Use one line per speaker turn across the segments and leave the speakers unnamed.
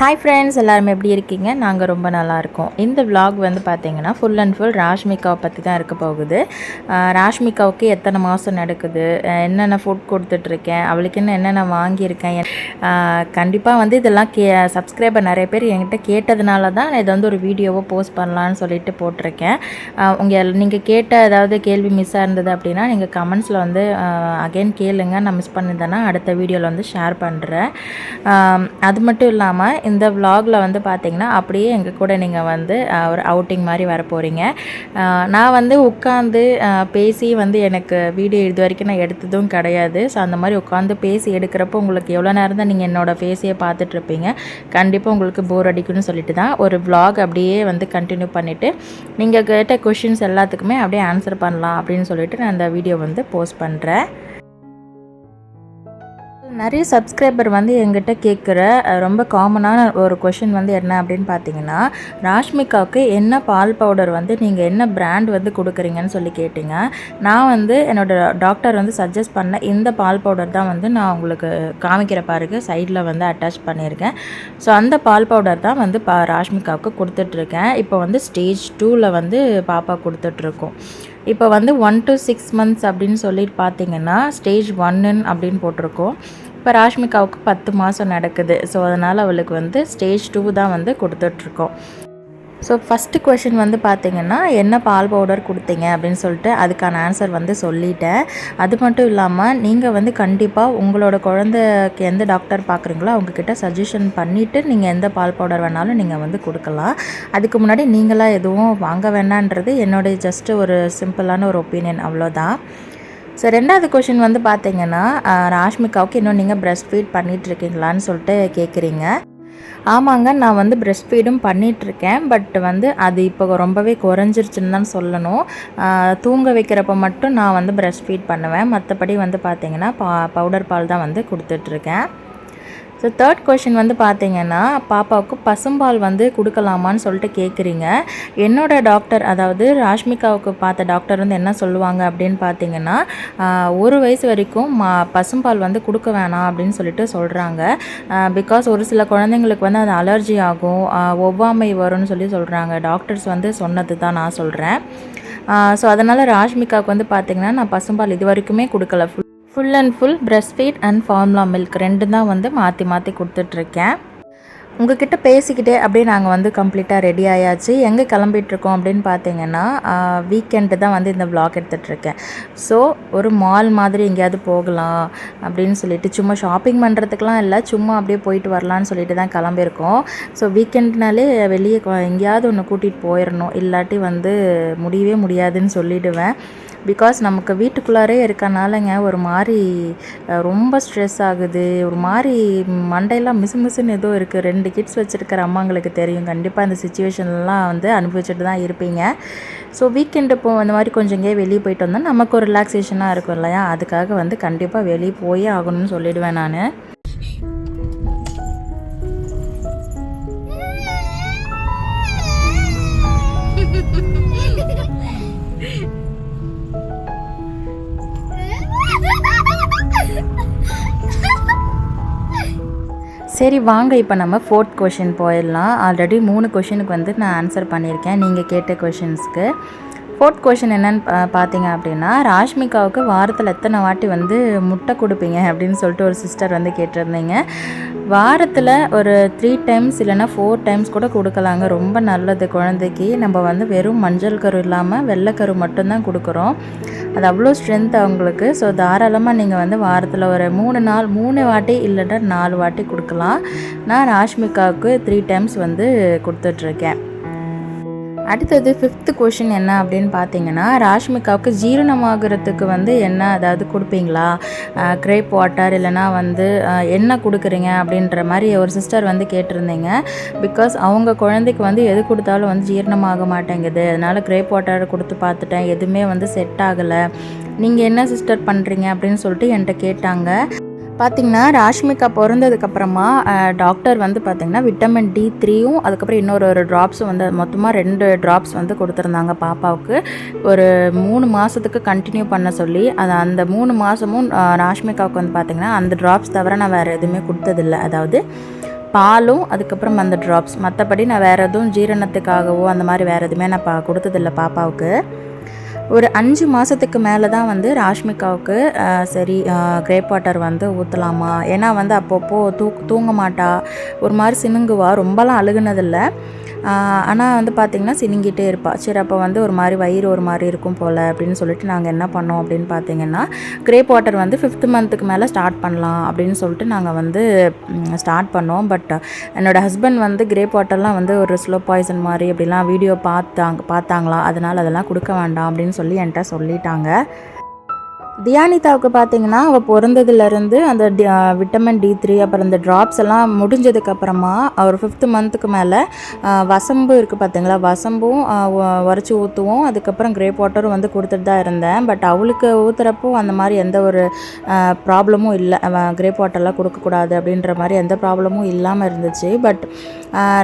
Hi friends எல்லாருமே எப்படி இருக்கீங்க? நாங்கள் ரொம்ப நல்லாயிருக்கோம் இந்த விலாக் வந்து பார்த்தீங்கன்னா ஃபுல் அண்ட் ஃபுல் ராஷ்மிகாவை பற்றி தான் இருக்க போகுது. ராஷ்மிகாவுக்கு எத்தனை மாதம் நடக்குது? என்னென்ன ஃபுட் கொடுத்துட்ருக்கேன்? அவளுக்கு என்ன என்னென்ன வாங்கியிருக்கேன்? கண்டிப்பாக வந்து இதெல்லாம் கே சப்ஸ்கிரைபர் நிறைய பேர் என்கிட்ட கேட்டதுனால தான் நான் இதை வந்து ஒரு வீடியோவை போஸ்ட் பண்ணலான்னு சொல்லிட்டு போட்டிருக்கேன். உங்கள் நீங்கள் கேட்ட ஏதாவது கேள்வி மிஸ்ஸாக இருந்தது அப்படின்னா நீங்கள் கமெண்ட்ஸில் வந்து அகைன் கேளுங்க. நான் மிஸ் பண்ணியிருந்தேன்னா அடுத்த வீடியோவில் வந்து ஷேர் பண்ணுறேன் அது மட்டும் இல்லாமல் இந்த விலாகில் வந்து பார்த்தீங்கன்னா அப்படியே எங்கள் கூட நீங்கள் வந்து ஒரு அவுட்டிங் மாதிரி வர போகிறீங்க நான் வந்து உட்காந்து பேசி வந்து எனக்கு வீடியோ இது வரைக்கும் நான் எடுத்ததும் கிடையாது. ஸோ அந்த மாதிரி உட்காந்து பேசி எடுக்கிறப்போ உங்களுக்கு எவ்வளோ நேரம் தான் நீங்கள் என்னோடய ஃபேஸையே பார்த்துட்ருப்பீங்க கண்டிப்பாக உங்களுக்கு போர் அடிக்கும்னு சொல்லிட்டு தான் ஒரு விலாக் அப்படியே வந்து கண்டினியூ பண்ணிவிட்டு நீங்கள் கேட்ட கொஷின்ஸ் எல்லாத்துக்குமே அப்படியே ஆன்சர் பண்ணலாம் அப்படின்னு சொல்லிட்டு நான் அந்த வீடியோ வந்து போஸ்ட் பண்ணுறேன் நிறைய சப்ஸ்கிரைபர் வந்து எங்கிட்ட கேட்குற ரொம்ப காமனான ஒரு கொஷின் வந்து என்ன அப்படின்னு பார்த்தீங்கன்னா ராஷ்மிகாவுக்கு என்ன பால் பவுடர் வந்து நீங்கள் என்ன பிராண்ட் வந்து கொடுக்குறீங்கன்னு சொல்லி கேட்டிங்க. நான் வந்து என்னோட டாக்டர் வந்து சஜஸ்ட் பண்ண இந்த பால் பவுடர் தான் வந்து நான் உங்களுக்கு காமிக்கிற பாருக்கு சைடில் வந்து அட்டாச் பண்ணியிருக்கேன். ஸோ அந்த பால் பவுடர் தான் வந்து பா ராஷ்மிகாவுக்கு கொடுத்துட்ருக்கேன். இப்போ வந்து ஸ்டேஜ் டூவில் வந்து பாப்பா கொடுத்துட்ருக்கோம். இப்போ வந்து ஒன் டு சிக்ஸ் மந்த்ஸ் அப்படின்னு சொல்லிட்டு பார்த்தீங்கன்னா ஸ்டேஜ் ஒன்னுன்னு அப்படின்னு போட்டிருக்கோம். இப்போ ராஷ்மிகாவுக்கு பத்து மாதம் நடக்குது. ஸோ அதனால் அவளுக்கு வந்து ஸ்டேஜ் டூ தான் வந்து கொடுத்துட்ருக்கோம். ஸோ ஃபஸ்ட்டு கொஷின் வந்து பார்த்தீங்கன்னா என்ன பால் பவுடர் கொடுத்தீங்க அப்படின்னு சொல்லிட்டு அதுக்கான ஆன்சர் வந்து சொல்லிட்டேன். அது மட்டும் இல்லாமல் நீங்கள் வந்து கண்டிப்பாக உங்களோட குழந்தைக்கு எந்த டாக்டர் பார்க்குறீங்களோ அவங்கக்கிட்ட சஜஷன் பண்ணிவிட்டு நீங்கள் எந்த பால் பவுடர் வேணாலும் நீங்கள் வந்து கொடுக்கலாம். அதுக்கு முன்னாடி நீங்களாக எதுவும் வாங்க வேணான்றது என்னுடைய ஜஸ்ட்டு ஒரு சிம்பிளான ஒரு ஒப்பீனியன் அவ்வளோதான். ஸோ ரெண்டாவது கொஷின் வந்து பார்த்தீங்கன்னா ராஷ்மிகாவுக்கு இன்னும் நீங்கள் பிரஸ்ட் ஃபீட் பண்ணிகிட்ருக்கீங்களான்னு சொல்லிட்டு கேட்குறீங்க ஆமாங்க நான் வந்து பிரஸ்ட் ஃபீடும் பண்ணிகிட்ருக்கேன் பட் வந்து அது இப்போ ரொம்பவே குறைஞ்சிருச்சுன்னு தான் சொல்லணும். தூங்க வைக்கிறப்ப மட்டும் நான் வந்து பிரஸ்ட் ஃபீட் பண்ணுவேன். மற்றபடி வந்து பார்த்தீங்கன்னா பா பவுடர் பால் தான் வந்து கொடுத்துட்ருக்கேன் ஸோ தேர்ட் கொஷின் வந்து பார்த்தீங்கன்னா பாப்பாவுக்கு பசும்பால் வந்து கொடுக்கலாமான்னு சொல்லிட்டு கேட்குறீங்க என்னோட டாக்டர் அதாவது ராஷ்மிகாவுக்கு பார்த்த டாக்டர் வந்து என்ன சொல்லுவாங்க அப்படின்னு பார்த்தீங்கன்னா ஒரு வயசு வரைக்கும் மா பசும்பால் வந்து கொடுக்க வேணாம் அப்படின்னு சொல்லிட்டு சொல்கிறாங்க பிகாஸ் ஒரு சில குழந்தைங்களுக்கு வந்து அது அலர்ஜி ஆகும். ஒவ்வாமை வரும்னு சொல்லி சொல்கிறாங்க டாக்டர்ஸ் வந்து சொன்னது தான் நான் சொல்கிறேன் ஸோ அதனால் ராஷ்மிகாவுக்கு வந்து பார்த்தீங்கன்னா நான் பசும்பால் இது வரைக்குமே கொடுக்கல. Full full and full breast feed and formula milk ரெண்டு தான் வந்து மாற்றி மாற்றி கொடுத்துட்ருக்கேன். உங்ககிட்ட பேசிக்கிட்டே அப்படியே நாங்கள் வந்து கம்ப்ளீட்டாக ரெடி ஆயாச்சு. எங்கே கிளம்பிட்டுருக்கோம் அப்படின்னு பார்த்தீங்கன்னா வீக்கெண்டு தான் வந்து இந்த விளாக் எடுத்துகிட்டு இருக்கேன் ஸோ ஒரு மால் மாதிரி எங்கேயாவது போகலாம் அப்படின்னு சொல்லிட்டு சும்மா ஷாப்பிங் பண்ணுறதுக்கெலாம் இல்லை சும்மா அப்படியே போயிட்டு வரலான்னு சொல்லிட்டு தான் கிளம்பியிருக்கோம். ஸோ வீக்கெண்ட்னாலே வெளியே எங்கேயாவது ஒன்று கூட்டிகிட்டு போயிடணும். இல்லாட்டி வந்து முடியவே முடியாதுன்னு சொல்லிவிடுவேன் பிகாஸ் நமக்கு வீட்டுக்குள்ளாரே இருக்கனாலங்க ஒரு மாதிரி ரொம்ப ஸ்ட்ரெஸ் ஆகுது. ஒரு மாதிரி மண்டையெல்லாம் மிசு மிசுன்னு ஏதோ இருக்குது ரெண்டு கிட்ஸ் வச்சுருக்கிற அம்மாங்களுக்கு தெரியும். கண்டிப்பாக இந்த சுச்சுவேஷன்லாம் வந்து அனுபவிச்சுட்டு தான் இருப்பீங்க. ஸோ வீக்கெண்டு இப்போ அந்த மாதிரி கொஞ்சம் எங்கேயே வெளியே போயிட்டு வந்தால் நமக்கு ஒரு ரிலாக்ஸேஷனாக இருக்கும் இல்லையா? அதுக்காக வந்து கண்டிப்பாக வெளியே போயே ஆகணும்னு சொல்லிடுவேன் நான். சரி வாங்க. இப்போ நம்ம ஃபோர்த் கொஷின் போயிடலாம். ஆல்ரெடி மூணு கொஷினுக்கு வந்து நான் ஆன்சர் பண்ணியிருக்கேன். நீங்கள் கேட்ட கொஷின்ஸ்க்கு ஃபோர்த் கொஷின் என்னன்னு பார்த்தீங்க அப்படின்னா ராஷ்மிகாவுக்கு வாரத்தில் எத்தனை வாட்டி வந்து முட்டை கொடுப்பீங்க அப்படின்னு சொல்லிட்டு ஒரு சிஸ்டர் வந்து கேட்டிருந்தீங்க. வாரத்தில் ஒரு த்ரீ டைம்ஸ் இல்லைன்னா ஃபோர் டைம்ஸ் கூட கொடுக்கலாங்க. ரொம்ப நல்லது குழந்தைக்கு. நம்ம வந்து வெறும் மஞ்சள் கரு இல்லாமல் வெள்ளைக்கரு மட்டும்தான் கொடுக்குறோம். அது அவ்வளோ ஸ்ட்ரென்த் அவங்களுக்கு ஸோ தாராளமாக நீங்கள் வந்து வாரத்தில் ஒரு மூணு நாள் மூணு வாட்டி இல்லைன்னா நாலு வாட்டி கொடுக்கலாம். நான் ராஷ்மிகாவுக்கு த்ரீ டைம்ஸ் வந்து கொடுத்துட்ருக்கேன் அடுத்தது ஃபிஃப்த்து கொஷின் என்ன அப்படின்னு பார்த்தீங்கன்னா ராஷ்மிகாவுக்கு ஜீரணமாகறதுக்கு வந்து என்ன அதாவது கொடுப்பீங்களா? கிரேப் வாட்டர் இல்லைனா வந்து என்ன கொடுக்குறீங்க அப்படின்ற மாதிரி ஒரு சிஸ்டர் வந்து கேட்டிருந்தீங்க. பிகாஸ் அவங்க குழந்தைக்கு வந்து எது கொடுத்தாலும் வந்து ஜீரணமாக மாட்டேங்குது. அதனால் கிரேப் வாட்டர் கொடுத்து பார்த்துட்டேன். எதுவுமே வந்து செட் ஆகலை. நீங்கள் என்ன சிஸ்டர் பண்ணுறீங்க அப்படின்னு சொல்லிட்டு என்கிட்ட கேட்டாங்க. பார்த்தீங்கன்னா ராஷ்மிகா பிறந்ததுக்கப்புறமா டாக்டர் வந்து பார்த்திங்கன்னா விட்டமின் டி த்ரீயும் அதுக்கப்புறம் இன்னொரு ஒரு ட்ராப்ஸும் வந்து மொத்தமாக ரெண்டு ட்ராப்ஸ் வந்து கொடுத்துருந்தாங்க பாப்பாவுக்கு. ஒரு மூணு மாதத்துக்கு கண்டினியூ பண்ண சொல்லி அது அந்த மூணு மாதமும் ராஷ்மிகாவுக்கு வந்து பார்த்திங்கன்னா அந்த ட்ராப்ஸ் தவிர நான் வேறு எதுவுமே கொடுத்ததில்ல. அதாவது பாலும் அதுக்கப்புறம் அந்த ட்ராப்ஸ் மற்றபடி நான் வேறு எதுவும் ஜீரணத்துக்காகவோ அந்த மாதிரி வேறு எதுவுமே நான் பா கொடுத்ததில்ல பாப்பாவுக்கு. ஒரு அஞ்சு மாதத்துக்கு மேலே தான் வந்து ராஷ்மிகாவுக்கு சரி கிரேப் வாட்டர் வந்து ஊற்றலாமா ஏன்னா வந்து அப்பப்போ தூ தூங்க மாட்டா. ஒரு மாதிரி சினுங்குவா. ரொம்பலாம் அழுகுனதில்லை. ஆனால் வந்து பார்த்திங்கன்னா சினிங்கிட்டே இருப்பாள் சரி அப்போ வந்து ஒரு மாதிரி வயிறு ஒரு மாதிரி இருக்கும் போல் அப்படின்னு சொல்லிட்டு நாங்கள் என்ன பண்ணோம் அப்படின்னு பார்த்தீங்கன்னா கிரேப் வாட்டர் வந்து ஃபிஃப்த் மந்த்துக்கு மேலே ஸ்டார்ட் பண்ணலாம் அப்படின்னு சொல்லிட்டு நாங்கள் வந்து ஸ்டார்ட் பண்ணோம். பட் என்னோடய ஹஸ்பண்ட் வந்து கிரேப் வாட்டர்லாம் வந்து ஒரு ஸ்லோ பாய்சன் மாதிரி அப்படிலாம் வீடியோ பார்த்தாங்க பார்த்தாங்களா? அதனால் அதெல்லாம் கொடுக்க வேண்டாம் அப்படின்னு சொல்லி என்கிட்ட சொல்லிட்டாங்க. தியானிதாவுக்கு பார்த்தீங்கன்னா அவள் பிறந்ததுலேருந்து அந்த விட்டமின் டி த்ரீ அப்புறம் இந்த ட்ராப்ஸ் எல்லாம் முடிஞ்சதுக்கப்புறமா ஒரு ஃபிஃப்த்து மந்த்துக்கு மேலே வசம்பு இருக்குது பார்த்தீங்களா வசம்பும் உரைச்சி ஊற்றுவோம் அதுக்கப்புறம் கிரேப் வாட்டரும் வந்து கொடுத்துட்டு தான் இருந்தேன். பட் அவளுக்கு ஊற்றுறப்போ அந்த மாதிரி எந்த ஒரு ப்ராப்ளமும் இல்லை. கிரேப் வாட்டர்லாம் கொடுக்கக்கூடாது அப்படின்ற மாதிரி எந்த ப்ராப்ளமும் இல்லாமல் இருந்துச்சு. பட்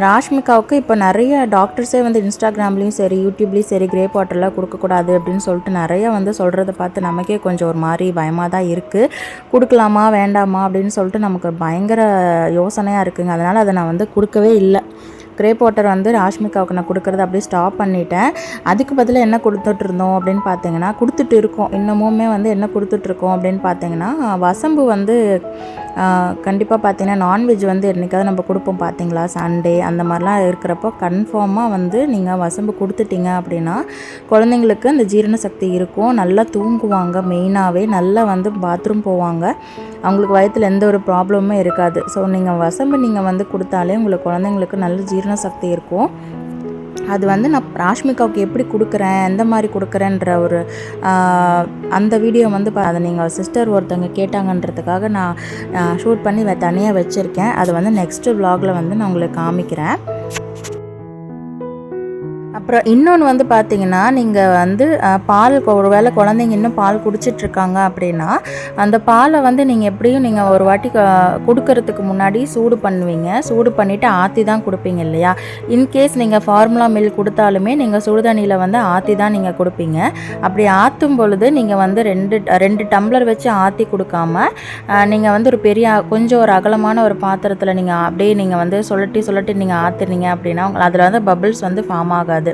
ராஷ்மிகாவுக்கு இப்போ நிறைய டாக்டர்ஸே வந்து இன்ஸ்டாகிராம்லேயும் சரி யூடியூப்லேயும் சரி கிரேப் வாட்டர்லாம் கொடுக்கக்கூடாது அப்படின்னு சொல்லிட்டு நிறைய வந்து சொல்கிறத பார்த்து நமக்கே கொஞ்சம் ஒரு மாதிரி பயமாக தான் இருக்குது கொடுக்கலாமா வேண்டாமா அப்படின்னு சொல்லிட்டு நமக்கு பயங்கர யோசனையாக இருக்குங்க. அதனால் அதை நான் வந்து கொடுக்கவே இல்லை. கிரேப் வாட்டர் வந்து ராஷ்மிகாவுக்கு நான் கொடுக்குறத அப்படியே ஸ்டாப் பண்ணிட்டேன். அதுக்கு பதிலாக என்ன கொடுத்துட்டு இருந்தோம் அப்படின்னு பார்த்தீங்கன்னா கொடுத்துட்டு இருக்கோம். இன்னமுமே வந்து என்ன கொடுத்துட்ருக்கோம் அப்படின்னு பார்த்தீங்கன்னா வசம்பு வந்து கண்டிப்பாக பார்த்தீங்கன்னா நான்வெஜ் வந்து என்றைக்காவது நம்ம கொடுப்போம் பார்த்தீங்களா சண்டே அந்த மாதிரிலாம் இருக்கிறப்போ கன்ஃபார்மாக வந்து நீங்கள் வசம்பு கொடுத்துட்டீங்க அப்படின்னா குழந்தைங்களுக்கு அந்த ஜீரண சக்தி இருக்கும். நல்லா தூங்குவாங்க. மெயினாகவே நல்லா வந்து பாத்ரூம் போவாங்க. அவங்களுக்கு வயத்தில் எந்த ஒரு ப்ராப்ளமுமே இருக்காது. ஸோ நீங்கள் வசம்பு நீங்கள் வந்து கொடுத்தாலே உங்களுக்கு குழந்தைங்களுக்கு நல்ல ஜீரண சக்தி இருக்கும். அது வந்து நான் ராஷ்மிகாவுக்கு எப்படி கொடுக்குறேன் எந்த மாதிரி கொடுக்குறேன்ற ஒரு அந்த வீடியோ வந்து இப்போ அதை நீங்கள் சிஸ்டர் ஒருத்தவங்க கேட்டாங்கன்றதுக்காக நான் ஷூட் பண்ணி தனியாக வச்சுருக்கேன். அதை வந்து நெக்ஸ்ட்டு வ்ளாகில் வந்து நான் உங்களுக்கு காமிக்கிறேன். அப்புறம் இன்னொன்று வந்து பார்த்தீங்கன்னா நீங்கள் வந்து பால் ஒரு வேளை குழந்தைங்க இன்னும் பால் குடிச்சிட்ருக்காங்க அப்படின்னா அந்த பாலை வந்து நீங்கள் எப்படியும் நீங்கள் ஒரு வாட்டி கொடுக்கறதுக்கு முன்னாடி சூடு பண்ணுவீங்க. சூடு பண்ணிவிட்டு ஆற்றி தான் கொடுப்பீங்க இல்லையா? இன்கேஸ் நீங்கள் ஃபார்முலா மில்க் கொடுத்தாலுமே நீங்கள் சுடுதண்ணியில் வந்து ஆற்றி தான் நீங்கள் கொடுப்பீங்க. அப்படி ஆற்றும் பொழுது நீங்கள் வந்து ரெண்டு ரெண்டு டம்ளர் வச்சு ஆற்றி கொடுக்காம நீங்கள் வந்து ஒரு பெரிய கொஞ்சம் ஒரு அகலமான ஒரு பாத்திரத்தில் நீங்கள் அப்படியே நீங்கள் வந்து சுழட்டி சுழட்டி நீங்கள் ஆற்றுனீங்க அப்படின்னா அதில் வந்து பபிள்ஸ் வந்து ஃபார்ம் ஆகாது.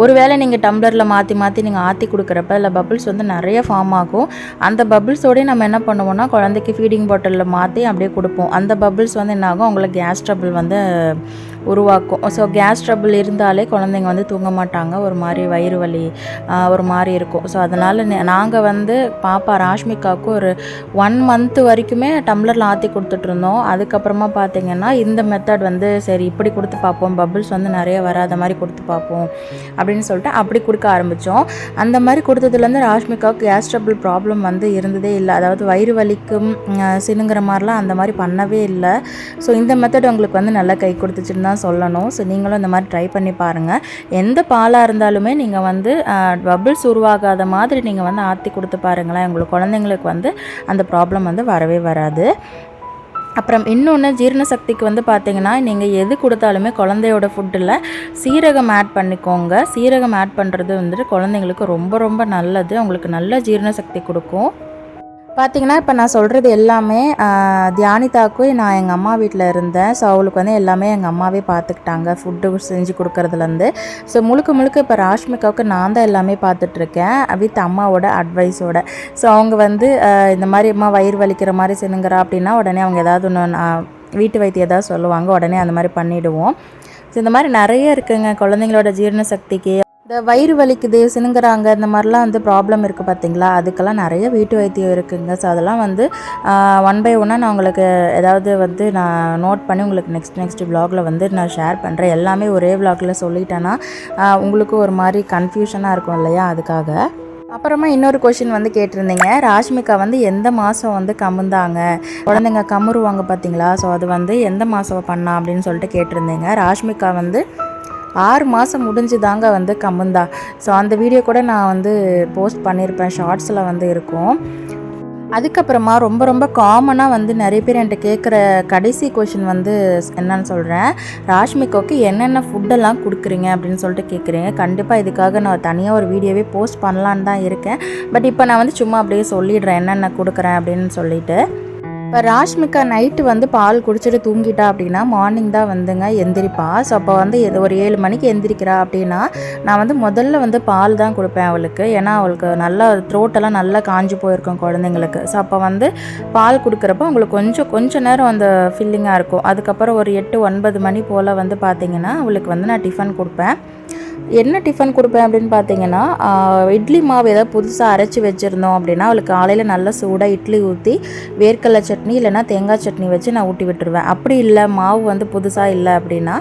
ஒருவேளை நீங்கள் டம்ளரில் மாற்றி மாற்றி நீங்கள் ஆற்றி கொடுக்குறப்ப இல்லை பபிள்ஸ் வந்து நிறைய ஃபார்ம் ஆகும். அந்த பபிள்ஸோடய நம்ம என்ன பண்ணுவோம்னா குழந்தைக்கு ஃபீடிங் பாட்டிலில் மாற்றி அப்படியே கொடுப்போம். அந்த பபிள்ஸ் வந்து என்ன ஆகும் அவங்களுக்கு கேஸ் ட்ரபிள் வந்து உருவாக்கும். ஸோ கேஸ் ட்ரபிள் இருந்தாலே குழந்தைங்க வந்து தூங்க மாட்டாங்க. ஒரு மாதிரி வயிறு வலி ஒரு மாதிரி இருக்கும். ஸோ அதனால் நாங்கள் வந்து பாப்பா ராஷ்மிகாவுக்கு ஒரு ஒன் மந்த் வரைக்குமே டம்ளரில் ஆற்றி கொடுத்துட்ருந்தோம் அதுக்கப்புறமா பார்த்தீங்கன்னா இந்த மெத்தட் வந்து சரி இப்படி கொடுத்து பார்ப்போம் பபிள்ஸ் வந்து நிறைய வராத மாதிரி கொடுத்து பார்ப்போம் அப்படின்னு சொல்லிட்டு அப்படி கொடுக்க ஆரம்பித்தோம் அந்த மாதிரி கொடுத்ததுலேருந்து ராஷ்மிகாவுக்கு கேஸ் ட்ரபிள் ப்ராப்ளம் வந்து இருந்ததே இல்லை. அதாவது வயிறு வலிக்கும் சினுங்கிற மாதிரிலாம் அந்த மாதிரி பண்ணவே இல்லை. ஸோ இந்த மெத்தட் உங்களுக்கு வந்து நல்லா கை கொடுத்துச்சுன்னு தான் சொல்லணும். ஸோ நீங்களும் இந்த மாதிரி ட்ரை பண்ணி பாருங்கள் எந்த பாலாக இருந்தாலுமே நீங்கள் வந்து பபிள்ஸ் உருவாகாத மாதிரி நீங்கள் வந்து ஆற்றி கொடுத்து பாருங்களேன். உங்களுக்கு குழந்தைங்களுக்கு வந்து அந்த ப்ராப்ளம் வந்து வரவே வராது. அப்புறம் இன்னொன்று ஜீரண சக்திக்கு வந்து பார்த்தீங்கன்னா நீங்கள் எது கொடுத்தாலுமே குழந்தையோட ஃபுட்டில் சீரகம் ஆட் பண்ணிக்கோங்க. சீரகம் ஆட் பண்ணுறது வந்துட்டு குழந்தைங்களுக்கு ரொம்ப ரொம்ப நல்லது. அவங்களுக்கு நல்ல ஜீரண சக்தி கொடுக்கும். பார்த்தீங்கன்னா இப்போ நான் சொல்கிறது எல்லாமே தியானிதாக்கும் தியானிதாவுக்கும் நான் எங்கள் அம்மா வீட்டில் இருந்தேன். ஸோ அவளுக்கு வந்து எல்லாமே எங்கள் அம்மாவே பார்த்துக்கிட்டாங்க ஃபுட்டு செஞ்சு கொடுக்குறதுலேருந்து. ஸோ முழுக்க முழுக்க இப்போ ராஷ்மிகாவுக்கு நான் தான் எல்லாமே பார்த்துட்ருக்கேன் வித் அம்மாவோட அட்வைஸோட ஸோ அவங்க வந்து இந்த மாதிரி அம்மா வயிறு வலிக்கிற மாதிரி சினுங்கிறா அப்படின்னா உடனே அவங்க ஏதாவது ஒன்று வீட்டு வைத்தியம் ஏதாவது சொல்லுவாங்க. உடனே அந்த மாதிரி பண்ணிவிடுவோம் ஸோ இந்த மாதிரி நிறைய இருக்குங்க. குழந்தைங்களோட ஜீரண சக்திக்கு இந்த வயிறு வலிக்குது சினுங்கிறாங்க இந்த மாதிரிலாம் வந்து ப்ராப்ளம் இருக்குது பார்த்தீங்களா அதுக்கெல்லாம் நிறைய வீட்டு வைத்தியம் இருக்குங்க. ஸோ அதெல்லாம் வந்து ஒன் பை ஒன்னாக நான் உங்களுக்கு ஏதாவது வந்து நான் நோட் பண்ணி உங்களுக்கு நெக்ஸ்ட் நெக்ஸ்ட் vlogல வந்து நான் ஷேர் பண்ணுறேன் எல்லாமே ஒரே vlogல சொல்லிட்டேன்னா உங்களுக்கும் உங்களுக்கு ஒரு மாதிரி கன்ஃபியூஷனாக இருக்கும் இல்லையா? அதுக்காக. அப்புறமா இன்னொரு கொஷின் வந்து கேட்டிருந்தீங்க. ராஷ்மிகா வந்து எந்த மாதம் வந்து கமுந்தாங்க? குழந்தைங்க கமுருவாங்க பார்த்தீங்களா ஸோ அது வந்து எந்த மாதம் பண்ணா அப்படின்னு சொல்லிட்டு கேட்டிருந்தீங்க. ராஷ்மிகா வந்து ஆறு மாதம் முடிஞ்சு தாங்க வந்து கமுந்தா ஸோ அந்த வீடியோ கூட நான் வந்து போஸ்ட் பண்ணியிருப்பேன் ஷார்ட்ஸில் வந்து இருக்கும். அதுக்கப்புறமா ரொம்ப ரொம்ப காமனாக வந்து நிறைய பேர் என்கிட்ட கேட்குற கடைசி கொஷின் வந்து என்னன்னு சொல்கிறேன் ராஷ்மிகாவுக்கு என்னென்ன ஃபுட்டெல்லாம் கொடுக்குறீங்க அப்படின்னு சொல்லிட்டு கேட்குறீங்க கண்டிப்பாக இதுக்காக நான் தனியாக ஒரு வீடியோவே போஸ்ட் பண்ணலான்னு தான் இருக்கேன். பட் இப்போ நான் வந்து சும்மா அப்படியே சொல்லிடுறேன். என்னென்ன கொடுக்குறேன் அப்படின்னு சொல்லிட்டு. இப்போ ராஷ்மிகா நைட்டு வந்து பால் குடிச்சிட்டு தூங்கிட்டா அப்படின்னா மார்னிங் தான் வந்துங்க எந்திரிப்பா. ஸோ அப்போ வந்து எது ஒரு ஏழு மணிக்கு எந்திரிக்கிறா அப்படின்னா நான் வந்து முதல்ல வந்து பால் தான் கொடுப்பேன் அவளுக்கு. ஏன்னா அவளுக்கு நல்லா த்ரோட்டெல்லாம் நல்லா காஞ்சி போயிருக்கும் குழந்தைங்களுக்கு. ஸோ அப்போ வந்து பால் கொடுக்குறப்போ அவங்களுக்கு கொஞ்சம் கொஞ்சம் நேரம் அந்த ஃபில்லிங்காக இருக்கும். அதுக்கப்புறம் ஒரு எட்டு ஒன்பது மணி போல் வந்து பார்த்திங்கன்னா அவளுக்கு வந்து நான் டிஃபன் கொடுப்பேன். என்ன டிஃபன் கொடுப்பேன் அப்படின்னு பார்த்தீங்கன்னா இட்லி மாவு ஏதாவது புதுசாக அரைச்சி வச்சுருந்தோம் அப்படின்னா அவளுக்கு காலையில் நல்லா சூடாக இட்லி ஊற்றி வேர்க்கடலை சட்னி இல்லைன்னா தேங்காய் சட்னி வச்சு நான் ஊட்டி விட்டுருவேன். அப்படி இல்லை மாவு வந்து புதுசாக இல்லை அப்படின்னா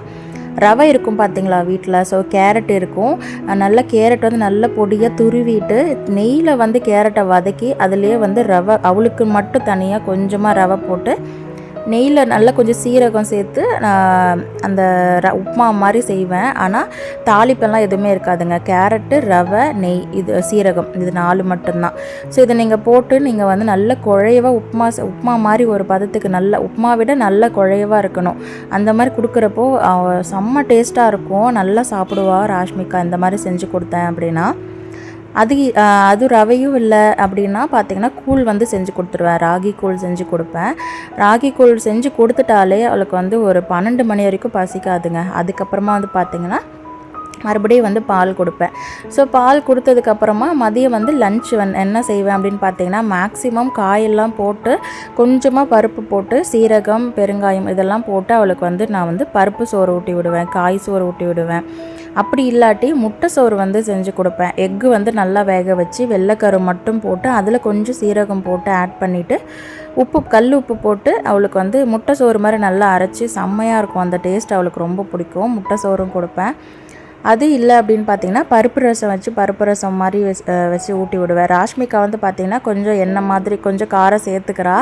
ரவை இருக்கும் பார்த்தீங்களா வீட்டில் ஸோ கேரட் இருக்கும். நல்லா கேரட் வந்து நல்ல பொடியாக துருவிட்டு நெய்யில் வந்து கேரட்டை வதக்கி அதுலேயே வந்து ரவை அவளுக்கு மட்டும் தனியாக கொஞ்சமாக ரவை போட்டு நெய்யில் நல்லா கொஞ்சம் சீரகம் சேர்த்து நான் அந்த ர உப்புமா மாதிரி செய்வேன். ஆனால் தாளிப்பெல்லாம் எதுவுமே இருக்காதுங்க. கேரட்டு ரவை நெய் இது சீரகம் இது நாலு மட்டும்தான். ஸோ இதை நீங்கள் போட்டு நீங்கள் வந்து நல்ல குழையவாக உப்புமா செ- உப்புமா மாதிரி ஒரு பதத்துக்கு நல்ல உப்புமா விட நல்ல குழையவாக இருக்கணும். அந்த மாதிரி கொடுக்குறப்போ செம்ம டேஸ்ட்டாக இருக்கும். நல்லா சாப்பிடுவா ராஷ்மிகா. இந்த மாதிரி செஞ்சு கொடுத்தேன் அப்படின்னா. அது அது ரவையும் இல்லை அப்படின்னா பார்த்தீங்கன்னா கூழ் வந்து செஞ்சு கொடுத்துருவேன். ராகி கூழ் செஞ்சு கொடுப்பேன். ராகி கூழ் செஞ்சு கொடுத்துட்டாலே அவளுக்கு வந்து ஒரு பன்னெண்டு மணி வரைக்கும் பசிக்காதுங்க. அதுக்கப்புறமா வந்து பார்த்திங்கன்னா மறுபடியும் வந்து பால் கொடுப்பேன். ஸோ பால் கொடுத்ததுக்கப்புறமா மதியம் வந்து லன்ச் வந் என்ன செய்வேன் அப்படின்னு பார்த்தீங்கன்னா மேக்ஸிமம் காயெல்லாம் போட்டு கொஞ்சமாக பருப்பு போட்டு சீரகம் பெருங்காயம் இதெல்லாம் போட்டு அவளுக்கு வந்து நான் வந்து பருப்பு சோறு ஊட்டி விடுவேன். காய் சோறு ஊட்டி விடுவேன். அப்படி இல்லாட்டி முட்டை சோறு வந்து செஞ்சு கொடுப்பேன். எக்கு வந்து நல்லா வேக வச்சு வெள்ளைக்கரு மட்டும் போட்டு அதில் கொஞ்சம் சீரகம் போட்டு ஆட் பண்ணிவிட்டு உப்பு கல் உப்பு போட்டு அவளுக்கு வந்து முட்டை சோறு மாதிரி நல்லா அரைச்சி செம்மையாக இருக்கும். அந்த டேஸ்ட் அவளுக்கு ரொம்ப பிடிக்கும். முட்டை சோறும் கொடுப்பேன். அது இல்லை அப்படின்னு பார்த்தீங்கன்னா பருப்பு ரசம் வச்சு பருப்பு ரசம் மாதிரி வச்சு ஊட்டி விடுவேன். ராஷ்மிகா வந்து பார்த்தீங்கன்னா கொஞ்சம் எண்ணெய் மாதிரி கொஞ்சம் காரம் சேர்த்துக்கிறா.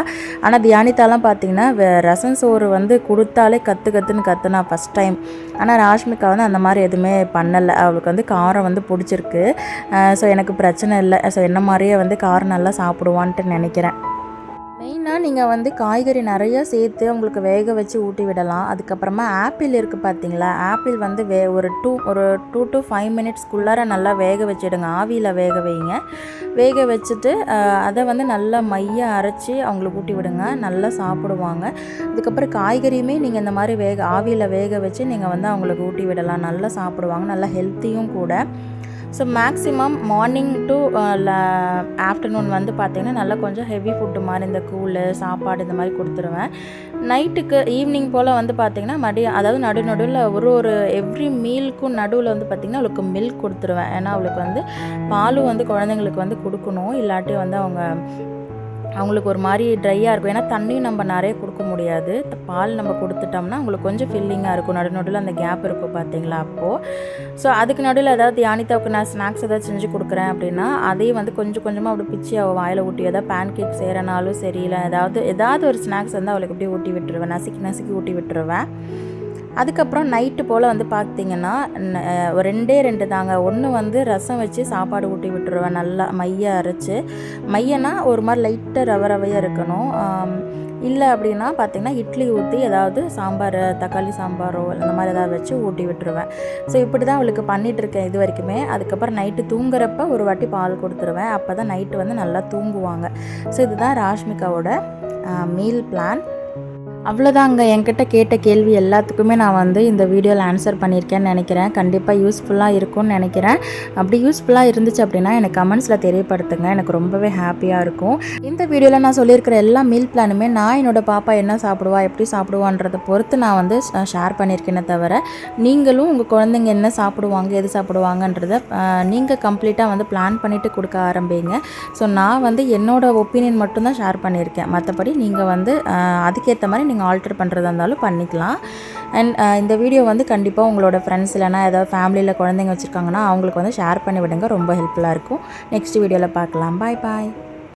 ஆனால் தியானிதாலாம் பார்த்தீங்கன்னா ரசம் சோறு வந்து கொடுத்தாலே கற்று கற்றுன்னு கற்றுனா ஃபஸ்ட் டைம் ஆனால் ராஷ்மிகா வந்து அந்த மாதிரி எதுவுமே பண்ணலை. அவளுக்கு வந்து காரம் வந்து பிடிச்சிருக்கு. ஸோ எனக்கு பிரச்சனை இல்லை. ஸோ என்ன மாதிரியே வந்து காரம் நல்லா சாப்பிடுவான்ட்டு நினைக்கிறேன். மெயினாக நீங்கள் வந்து காய்கறி நிறையா சேர்த்து உங்களுக்கு வேக வச்சு ஊட்டி விடலாம். அதுக்கப்புறமா ஆப்பிள் இருக்குது பார்த்தீங்களா ஆப்பிள் வந்து வே ஒரு டூ ஒரு டூ டு ஃபைவ் மினிட்ஸ்க்குள்ளார நல்லா வேக வச்சுடுங்க. ஆவியில் வேக வைங்க. வேக வச்சுட்டு அதை வந்து நல்லா மைய அரைச்சி அவங்களுக்கு ஊட்டி விடுங்க. நல்லா சாப்பிடுவாங்க. அதுக்கப்புறம் காய்கறியுமே நீங்கள் இந்த மாதிரி வேக ஆவியில் வேக வச்சு நீங்கள் வந்து அவங்களுக்கு ஊட்டி விடலாம். நல்லா சாப்பிடுவாங்க. நல்லா ஹெல்த்தியும் கூட. So maximum morning to afternoon வந்து பார்த்திங்கன்னா நல்லா கொஞ்சம் ஹெவி ஃபுட்டு மாதிரி இந்த கூழ் சாப்பாடு இந்த மாதிரி கொடுத்துருவேன். நைட்டுக்கு ஈவினிங் போல் வந்து பார்த்திங்கன்னா மதியம் அதாவது நடு நடுவில் ஒரு ஒரு எவ்ரி மீலுக்கும் நடுவில் வந்து பார்த்திங்கன்னா அவளுக்கு மில்க் கொடுத்துருவேன். ஏன்னா அவளுக்கு வந்து பாலும் வந்து குழந்தைங்களுக்கு வந்து கொடுக்கணும். இல்லாட்டி வந்து அவங்க அவங்களுக்கு ஒரு மாதிரி ட்ரையாக இருக்கும். ஏன்னா தண்ணியும் நம்ம நிறைய கொடுக்க முடியாது. பால் நம்ம கொடுத்துட்டோம்னா அவங்களுக்கு கொஞ்சம் ஃபில்லிங்காக இருக்கும். நடு நடுவில் அந்த கேப் இருக்கும் பார்த்தீங்களா அப்போது ஸோ அதுக்கு நடுவில் ஏதாவது யானிதாவுக்கு நான் ஸ்நாக்ஸ் ஏதாவது செஞ்சு கொடுக்குறேன் அப்படின்னா அதையும் வந்து கொஞ்சம் கொஞ்சமாக அப்படி பிச்சு அவள் வாயில் ஊட்டி ஏதாவது பேன் கேக் செய்கிறனாலும் சரி இல்லை ஏதாவது ஏதாவது ஒரு ஸ்நாக்ஸ் வந்து அவளுக்கு அப்படியே ஊட்டி விட்டுருவேன். நசுக்கி நசுக்கி ஊட்டி விட்டுருவேன். அதுக்கப்புறம் நைட்டு போல் வந்து பார்த்தீங்கன்னா ஒரு ரெண்டே ரெண்டு தாங்க. ஒன்று வந்து ரசம் வச்சு சாப்பாடு ஊட்டி விட்டுருவேன். நல்லா மைய அரைச்சி. மையனா ஒரு மாதிரி லைட்டாக ரவ ரவையாக இருக்கணும். இல்லை அப்படின்னா பார்த்தீங்கன்னா இட்லி ஊற்றி ஏதாவது சாம்பார் தக்காளி சாம்பாரோ அந்த மாதிரி ஏதாவது வச்சு ஊட்டி விட்டுருவேன். ஸோ இப்படி தான் அவளுக்கு பண்ணிகிட்ருக்கேன் இருக்கேன் இது வரைக்குமே. அதுக்கப்புறம் நைட்டு தூங்குறப்ப ஒரு வாட்டி பால் கொடுத்துருவேன். அப்போ தான் நைட்டு வந்து நல்லா தூங்குவாங்க. ஸோ இதுதான் ராஷ்மிகாவோட மீல் பிளான் அவ்வளோதாங்க என்கிட்ட கேட்ட கேள்வி எல்லாத்துக்குமே நான் வந்து இந்த வீடியோவில் ஆன்சர் பண்ணியிருக்கேன்னு நினைக்கிறேன். கண்டிப்பாக யூஸ்ஃபுல்லாக இருக்கும்னு நினைக்கிறேன். அப்படி யூஸ்ஃபுல்லாக இருந்துச்சு அப்படின்னா எனக்கு கமெண்ட்ஸில் தெரியப்படுத்துங்க. எனக்கு ரொம்பவே ஹாப்பியாக இருக்கும். இந்த வீடியோவில் நான் சொல்லியிருக்கிற எல்லா மீல் பிளானுமே நான் என்னோடய பாப்பா என்ன சாப்பிடுவா எப்படி சாப்பிடுவான்றதை பொறுத்து நான் வந்து ஷேர் பண்ணியிருக்கேனே தவிர நீங்களும் உங்கள் குழந்தைங்க என்ன சாப்பிடுவாங்க எது சாப்பிடுவாங்கன்றத நீங்கள் கம்ப்ளீட்டாக வந்து பிளான் பண்ணிவிட்டு கொடுக்க ஆரம்பிங்க. ஸோ நான் வந்து என்னோட ஒப்பீனியன் மட்டும்தான் ஷேர் பண்ணியிருக்கேன். மற்றபடி நீங்கள் வந்து அதுக்கேற்ற மாதிரி நீங்கள் ஆல்டர் பண்ணுறதா இருந்தாலும் பண்ணிக்கலாம். அண்ட் uh, இந்த வீடியோ வந்து கண்டிப்பாக உங்களோட ஃப்ரெண்ட்ஸ் இல்லைனா ஏதாவது ஃபேமிலியில் குழந்தைங்க வச்சுருக்காங்கன்னா அவங்களுக்கு வந்து ஷேர் பண்ணி விடுங்க. ரொம்ப ஹெல்ப்ஃபுல்லாக இருக்கும். நெக்ஸ்ட் வீடியோவில் பார்க்கலாம். பாய் பாய்